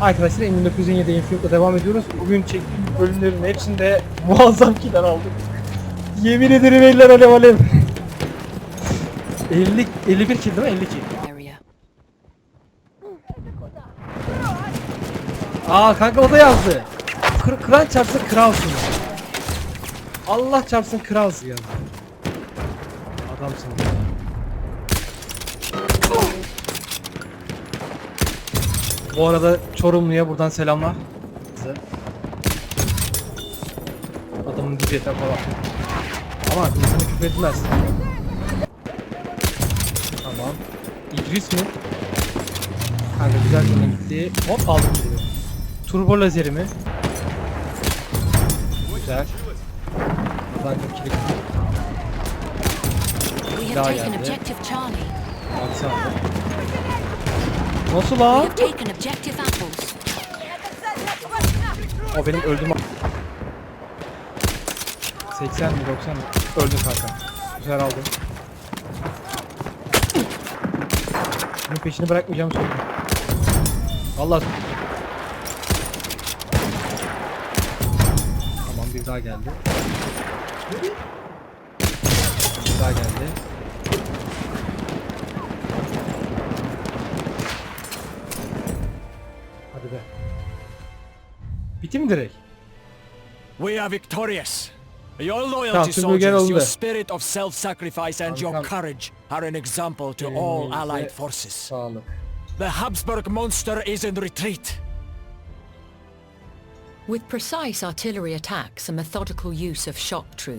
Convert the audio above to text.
Arkadaşlar Emin 1907 Infield'la devam ediyoruz. Bugün çektiğim bölümlerin hepsinde muazzam kiler aldık. Yemin ederim eller alev alev. 50, 51 kill değil mi? 50 kill. area. Aa kanka o da yazdı. Kır, kıran çarpsın kralsın. Allah çarpsın kralsın yazdı. Adamsın. Bu arada Çorumlu'ya buradan selamlar. Size. Adamın yeter falan. Ama insana küfür. Tamam. İdris mi? Kanka güzel cümle gitti. Hop aldım diyor. Turbo lazerimi. Güzel. Buradan kilit. Daha geldi. Baksana. Nasıl lan? O benim öldüm. 80 mi 90 mı? Öldüm kanka. Güzel aldım. Bunun peşini bırakmayacağım söyleyeyim. Allah Tamam bir daha geldi. Bir daha geldi. Bitti mi direkt? We are victorious. Your loyalty, Tamam, soldiers, your spirit of self-sacrifice and your courage are an example to all allied forces. Sağlık. The Habsburg monster is in retreat. With precise artillery attacks and methodical use of shock troops,